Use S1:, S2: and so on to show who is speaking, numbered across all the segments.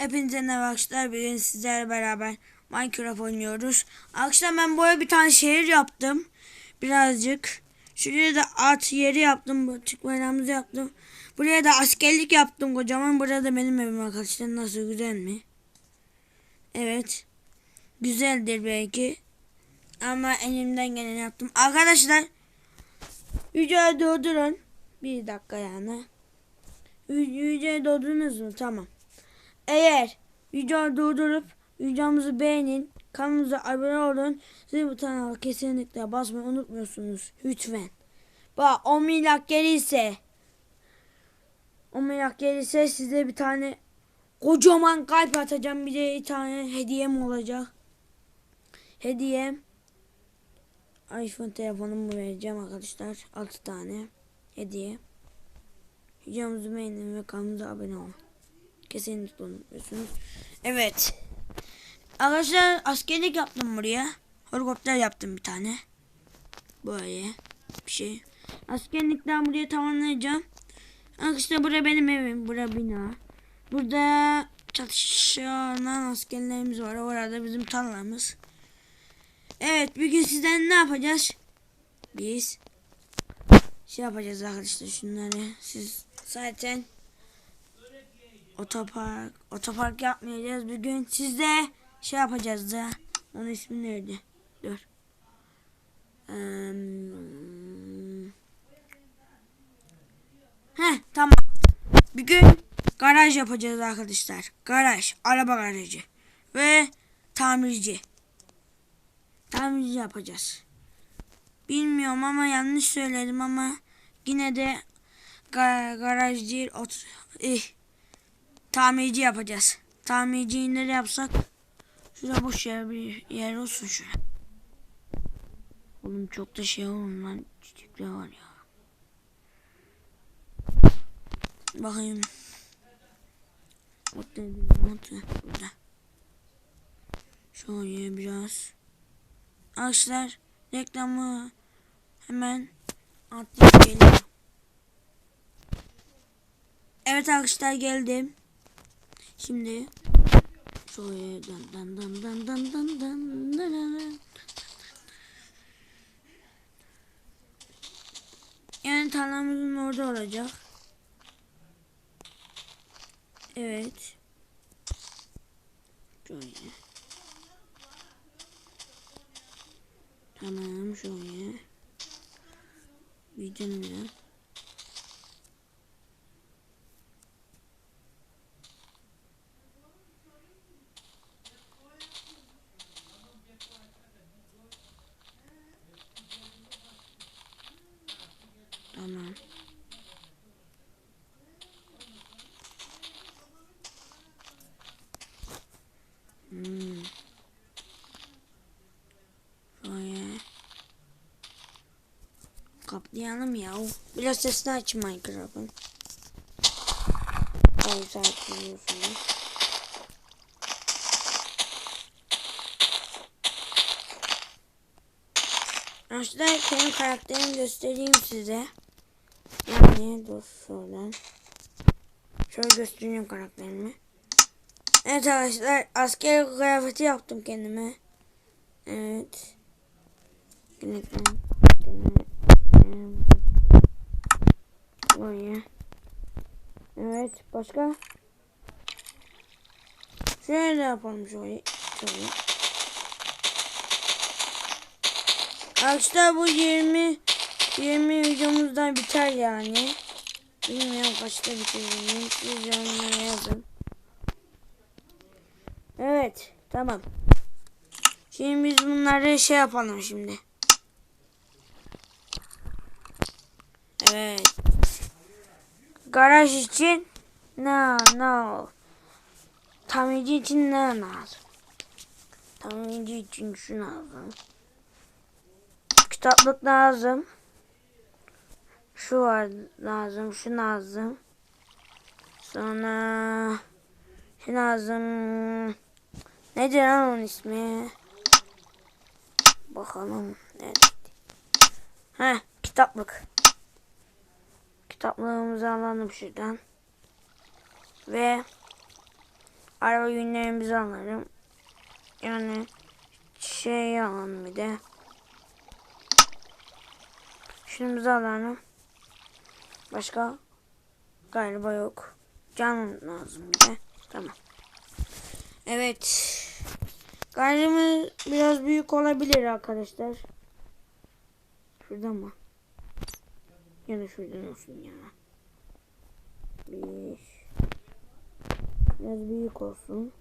S1: Hepinize merhaba arkadaşlar. Bugün sizlerle beraber Minecraft oynuyoruz. Arkadaşlar ben buraya bir tane şehir yaptım. Birazcık. Şuraya da at yeri yaptım. Bayrağımızı yaptım. Buraya da askerlik yaptım kocaman. Burada da benim evim arkadaşlar. Nasıl güzel mi? Evet. Güzeldir belki. Ama elimden geleni yaptım. Arkadaşlar videoyu durdurun. Bir dakika yani. Videoyu durdurdunuz mu? Tamam. Eğer videoyu durdurup videomuzu beğenin, kanalımıza abone olun, zil butonuna kesinlikle basmayı unutmuyorsunuz. Lütfen. Bak 10 milyar gelirse 10 milyar gelirse size bir tane kocaman kalp atacağım. Bir de bir tane hediyem olacak. Hediyem iPhone telefonumu vereceğim arkadaşlar. 6 tane hediye. Videomuzu beğenin ve kanalımıza abone olun. Kesinlikle unutmuyorsunuz. Evet. Arkadaşlar askerlik yaptım buraya. Helikopter yaptım bir tane. Böyle bir şey. Askerlikten buraya tamamlayacağım. Arkadaşlar buraya benim evim. Bura bina. Burada çatışan askerlerimiz var. Orada bizim tarlamız. Evet bugün sizden ne yapacağız? Biz şey yapacağız arkadaşlar şunları. Siz zaten otopark otopark yapmayacağız bugün. Sizde şey yapacağız da. Onun ismi neydi? Dur. Eee, Heh tamam. Bugün garaj yapacağız arkadaşlar. Garaj, araba garajı ve tamirci. Tamirci yapacağız. Bilmiyorum ama yanlış söyledim ama yine de ga- garaj değil ot tamirci yapacağız. Tamirciyi nereye yapsak? Şurada boş yer bir yer olsun şuraya. Oğlum çok da şey olun lan. Çiçekler var ya. Bakayım. Ot ne? Burada. Şöyle biraz. Arkadaşlar reklamı hemen atlayıp geliyorum. Evet arkadaşlar geldim. Şimdi şöyle. Yani tarlamızın orada olacak. Evet. Şöyle. Tamam şöyle. Canım ya. Tamam. Hmm. Şöyle. Kaplayalım ya. Biraz sesini aç Minecraft'ın. Ay sakin Arkadaşlar kendi karakterimi göstereyim size. Yani dur şuradan. Şöyle göstereyim karakterimi. Evet arkadaşlar asker kıyafeti yaptım kendime. Evet. Günlükten. Buraya. Evet başka? Şöyle yapalım şöyle. Şöyle. Arkadaşlar bu 20 20 videomuzdan biter yani. Bilmiyorum kaçta bitireceğim. Siz yazın. Evet tamam. Şimdi biz bunları şey yapalım şimdi. Evet. Garaj için ne ne Tamirci için ne lazım? Tamirci için şu lazım. Kitaplık lazım. Şu var lazım, şu lazım. Sonra şu lazım. Nedir lan onun ismi? Bakalım. Evet. Heh, kitaplık. Kitaplığımızı alalım şuradan. Ve araba günlerimizi alırım. Yani şey alalım bir de. Şunumuzu alalım. Başka galiba yok. Canım lazım bir de. Tamam. Evet. Garajımız biraz büyük olabilir arkadaşlar. Şuradan mı? Ya da şuradan olsun ya. Bir. Biraz büyük olsun.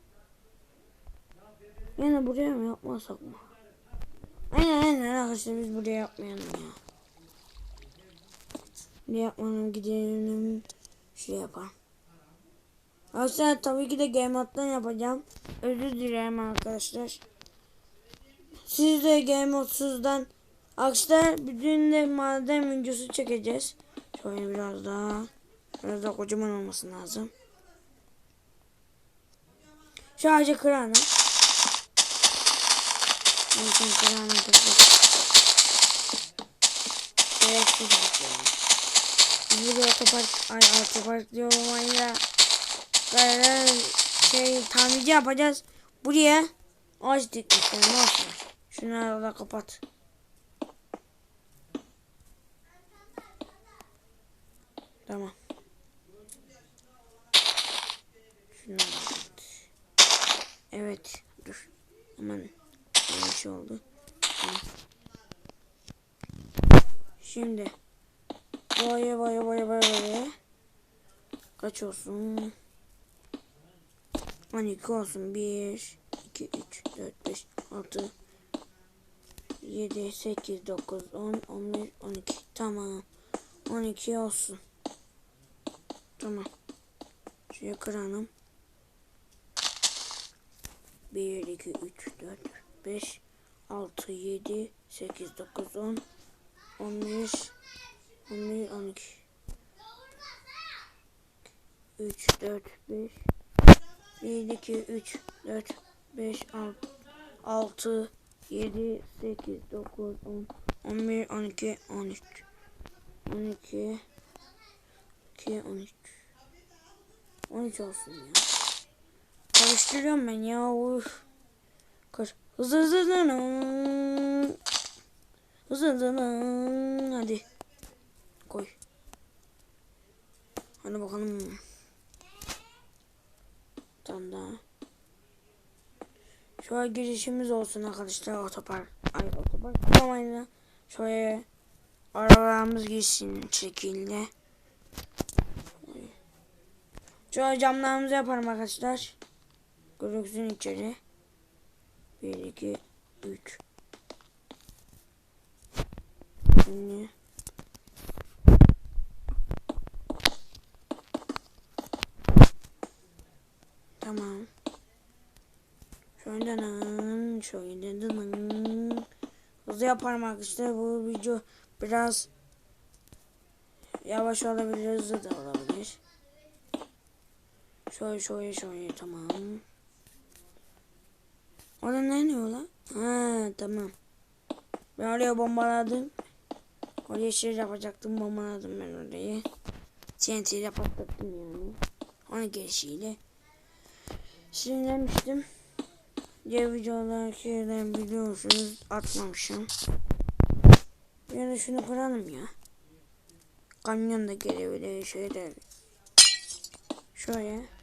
S1: Yine buraya mı yapmasak mı? Aynen aynen arkadaşlar biz buraya yapmayalım ya. Ne yapmanım gidelim şey yapalım. Arkadaşlar tabii ki de game moddan yapacağım. Özür dilerim arkadaşlar. Siz de game modsuzdan arkadaşlar bütün de maden videosu çekeceğiz. Şöyle biraz daha biraz daha kocaman olması lazım. Şu ağacı kıralım. Ağacın kırdık. Gereksiz bir şey. Biz buraya otopark, ay otopark diyorum ya. Böyle şey tamirci yapacağız. Buraya ağaç dikmişler ne olsun. Şunları da kapat. Tamam. Evet. Dur. Aman. Bir şey oldu. Şimdi. Boya boya boya boya boya. Kaç olsun? 12 olsun. 1, 2, 3, 4, 5, 6, 7, 8, 9, 10, 11, 12. Tamam. 12 olsun. Tamam. Şuraya kıralım. 1, 2, 3, 4, 5, 6, 7, 8, 9, 10, 11, 11, 12. 3, 4, 5, 1, 2, 3, 4, 5, 6, 6, 7, 8, 9, 10, 11, 12, 13, 12, 2, 13. 13 olsun ya. Karıştırıyorum ben ya. Uf. Kar hızlı hızlı hızlı. Hızlı hızlı. Hadi. Koy. Hadi bakalım. Tam daha. Şöyle girişimiz olsun arkadaşlar otopark. Ay otopark. Tamam Şöyle arabalarımız girsin şekilde. Şöyle camlarımızı yaparım arkadaşlar. Görüksün içeri. 1, 2, 3. Şimdi. Tamam. Şöyle dının, şöyle dının. Hızlı yaparım arkadaşlar. Bu video biraz yavaş olabilir, hızlı da olabilir. Şöyle şöyle şöyle tamam. Orada ne diyor lan? Ha tamam. Ben oraya bombaladım. Oraya şey yapacaktım bombaladım ben orayı. TNT ile patlattım yani. Onun gelişiyle. Sinirlenmiştim. Diğer videolar şeyler biliyorsunuz atmamışım. Ya da şunu kıralım ya. Kamyon da gelebilir şeyler. Şöyle.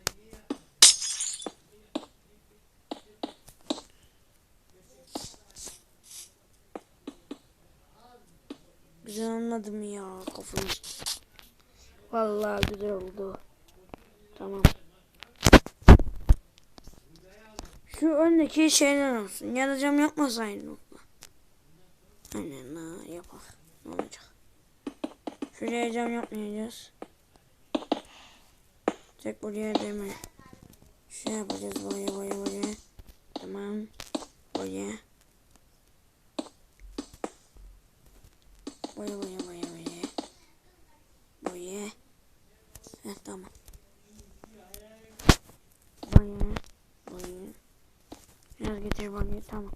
S1: Güzel anladım ya kafamı. Vallahi güzel oldu. Tamam. Şu öndeki şeyler olsun. Ya da cam yapmasaydın. Aynen ha yapar. Ne olacak? Şuraya cam yapmayacağız. Tek buraya demir. Şey yapacağız boya boya boya. Tamam. Boya. Boya boya boya boya. Boya. Heh tamam. Boya. Boya. Biraz getir boya tamam.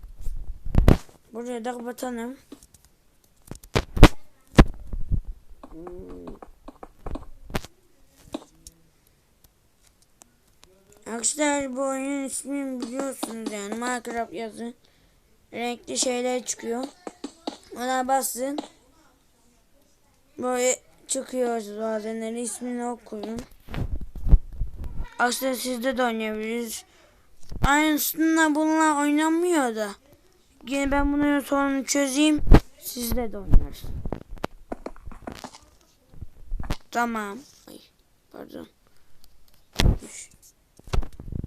S1: Buraya da kapatalım. Arkadaşlar bu oyunun ismini biliyorsunuz yani Minecraft yazın. Renkli şeyler çıkıyor. Ona basın. Böyle çıkıyor bazenleri ismini okuyun. Aslında sizde de oynayabiliriz. Aynısında bununla oynanmıyor da. Yine ben bunun sorunu çözeyim. Sizde de oynarız. Tamam. Ay, pardon.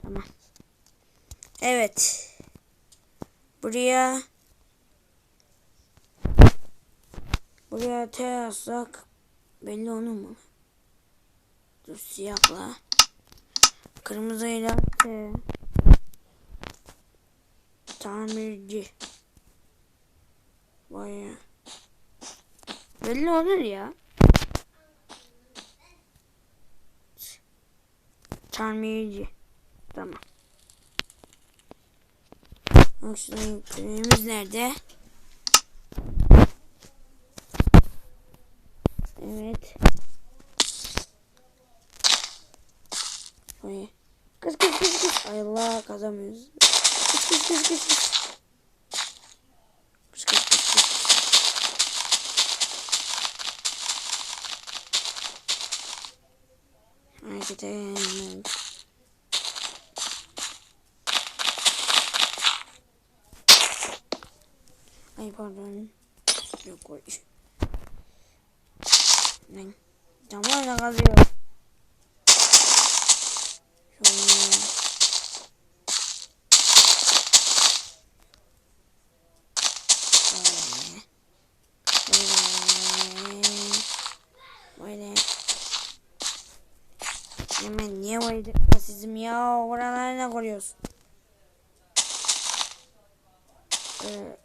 S1: Tamam. Evet. Buraya Buraya T yazsak belli onu mu? Dur siyahla. Kırmızıyla T. Tamirci. Vay. Belli olur ya. Tamirci. Tamam. Yüklememiz nerede? Allah kazamıyoruz. Kız kız kız kız. Kız kız kız kız. Ay pardon. Yok oy. Ne? Camlarla kazıyor. Şöyle. Böyle. Böyle. Hemen niye böyle sizim ya? Oralara ne koruyorsun? Ee,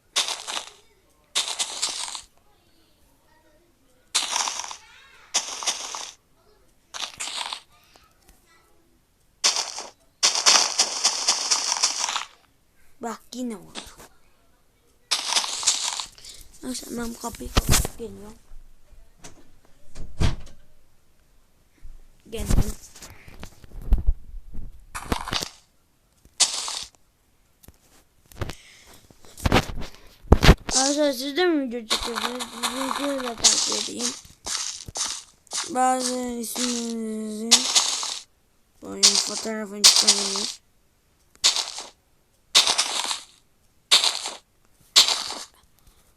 S1: Bak yine oldu. Neyse ben kapıyı kapatıp geliyorum. Geldim. Arkadaşlar siz de mi video çekiyorsunuz? Sizinkileri de takip edeyim. Bazı isimlerinizi oyun fotoğrafını çıkarabilir.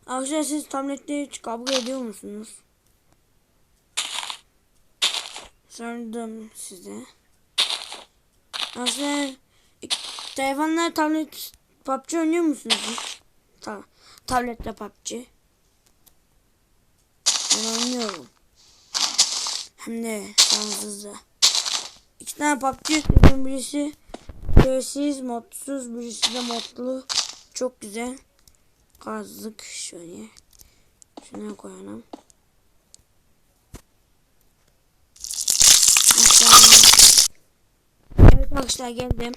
S1: Arkadaşlar siz tablette hiç kavga ediyor musunuz? Sordum size. Arkadaşlar telefonlar tablet PUBG oynuyor musunuz hiç? Ta tablette PUBG. Ben oynuyorum. Hem de şanssızca. İki tane PUBG yükledim. Birisi sessiz, modsuz, birisi de modlu. Çok güzel. Kazdık şöyle. Şuna koyalım. Evet arkadaşlar geldim.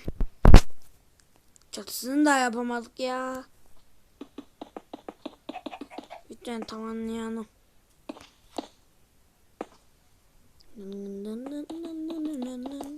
S1: Çatısını da yapamadık ya. Tamamlayalım. Dın dın dın dın dın dın dın.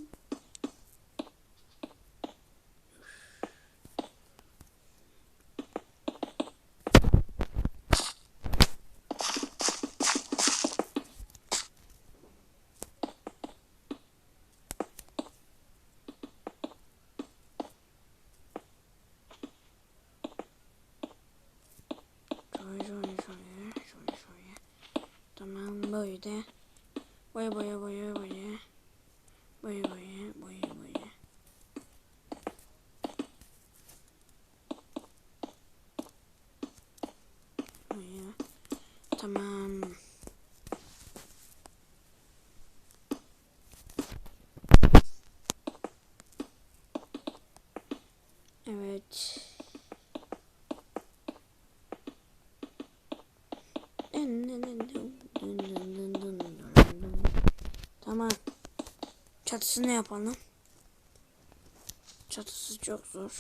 S1: Çatısını yapalım. Çatısı çok zor.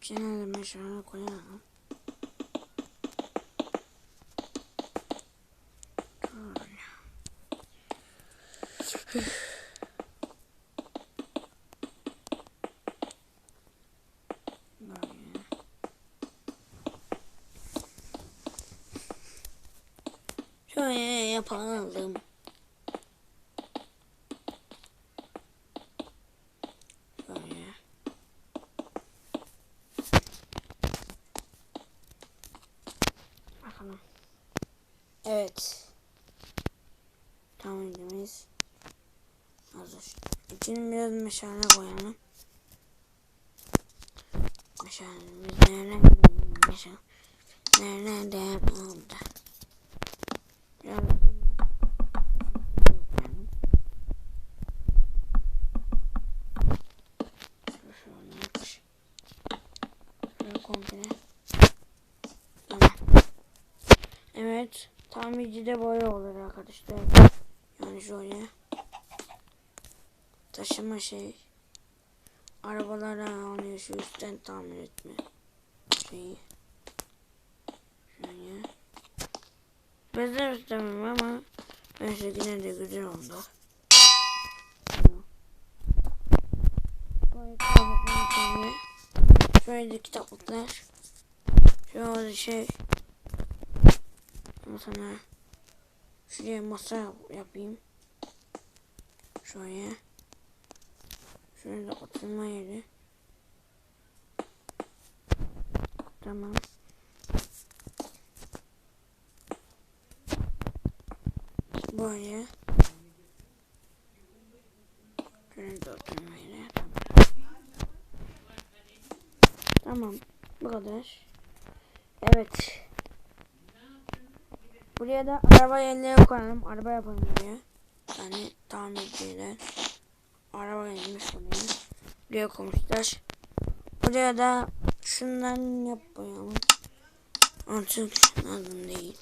S1: Genelde meşale koyalım. Şöyle. Bakalım. Evet. Tahminimiz hazır. İçine biraz meşale koyalım. Meşalemiz nereden meşale nereden oldu? Biraz Şöyle yapış. Şöyle komple. Tamam. Evet. Tamircide boya olur arkadaşlar. Yani şöyle. Taşıma şey. Arabalara alıyor şu üstten tamir etme. Şeyi. Şöyle. Benzer istemem ama neyse yine de güzel oldu. Şöyle. Kitaplıklar. Şöyle şey. Mesela şuraya masa yap- yapayım. Şöyle. Şöyle oturma yeri. Tamam. Böyle. Şöyle oturma yeri. Tamam. Bu kadar. Evet. Buraya da araba yerleri koyalım. Araba yapalım buraya. Yani tamirciler. Araba gelmiş buraya. Buraya koymuşlar. Buraya da şundan yapmayalım. Artık lazım değil.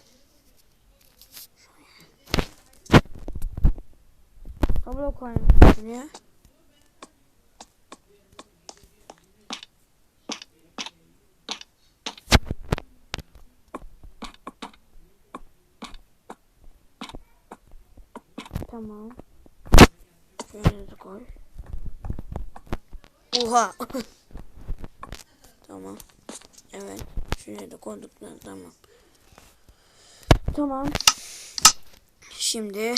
S1: Tablo koyalım buraya. Tamam. De koy. Oha. tamam. Evet. Şuraya da koyduklar tamam. Tamam. Şimdi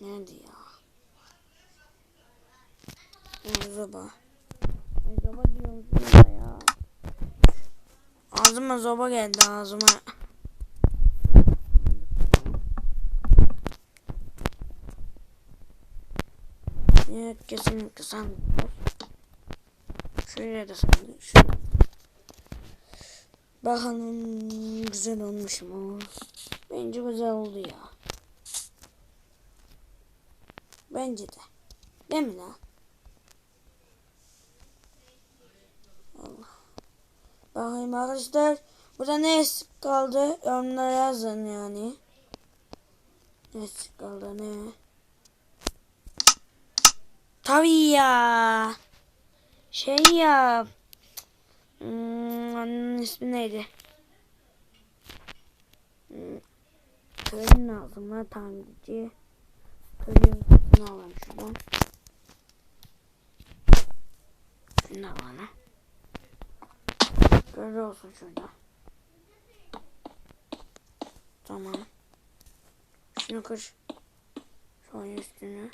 S1: nerede ya? Zoba. Zoba diyorum ya. Ağzıma zoba geldi ağzıma. Evet kesinlikle var. Şuraya da sandık. Şuraya. Bakalım güzel olmuş mu? Bence güzel oldu ya. Bence de. Değil mi lan? Allah. Bakayım arkadaşlar. Burada ne eksik kaldı? Yorumlara yazın yani. Ne eksik kaldı ne? Tabii ya. Şey ya. Hmm, onun ismi neydi? Hmm, Köyün altına tamirci. Köyün altına alalım şuradan. Şunu alalım. Böyle olsun şurada. Tamam. Şunu kır. Şöyle üstünü.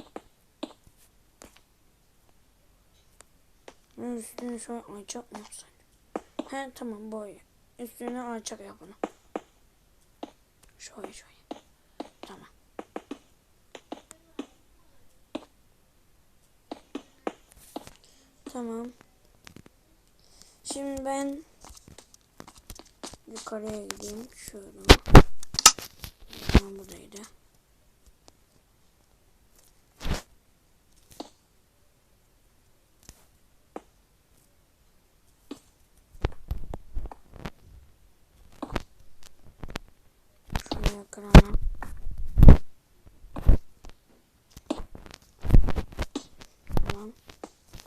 S1: Bunun üstünü şöyle alçak mı? He tamam böyle. Üstünü alçak yap bunu. Şöyle şöyle. Tamam. Tamam. Şimdi ben yukarıya gideyim. Şöyle. Tamam buradaydı. Şuraya kıralım. Tamam.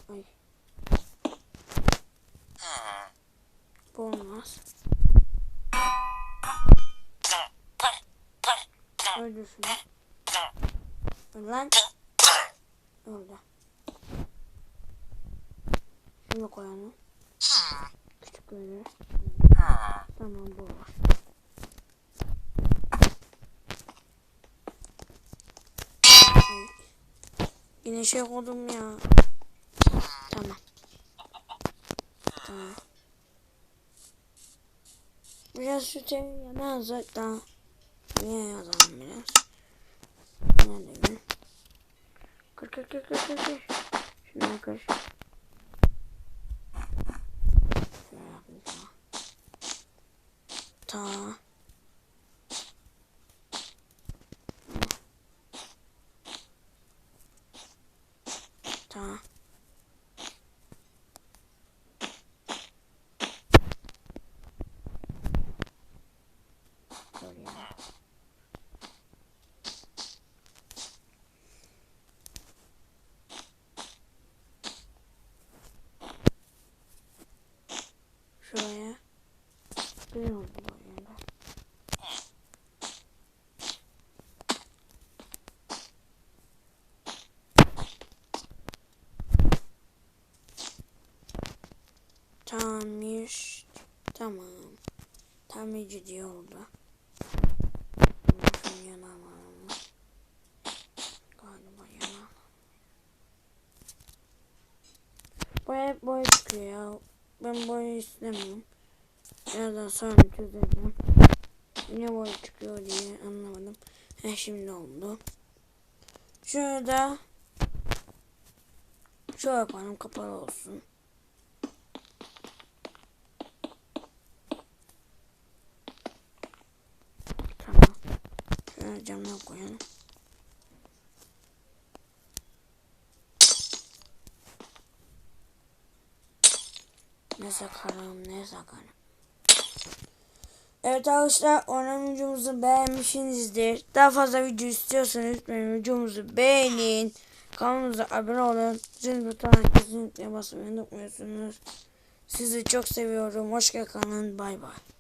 S1: Ay. Olmaz. Öldür. Öl lan. Öldü. Şunu koyalım. Küçük böyle. Tamam bu var. Yine şey koydum ya. Tamam. Tamam. Biraz şu temin yazsak da. Niye yazalım biraz? Ne dedim? Kır kır kır kır kır kır. Şunu kır. Ta. Buraya. Şuraya. Bir oldu böyle. Tamir. Tamam. Diyor orada. Şunu yanamam. Galiba yanamam. Boya hep boya çıkıyor ya. Ben boya istemiyorum. Birazdan sonra çözeceğim. Niye boya çıkıyor diye anlamadım. He şimdi oldu. Şurada şu yapalım kapalı olsun. Tamam. Şöyle camdan koyalım. Ne sakarım ne sakarım. Evet arkadaşlar onun videomuzu beğenmişsinizdir. Daha fazla video istiyorsanız lütfen videomuzu beğenin. Kanalımıza abone olun. Zil butonuna kesinlikle basmayı unutmuyorsunuz. Sizi çok seviyorum. Hoşça kalın. Bay bay.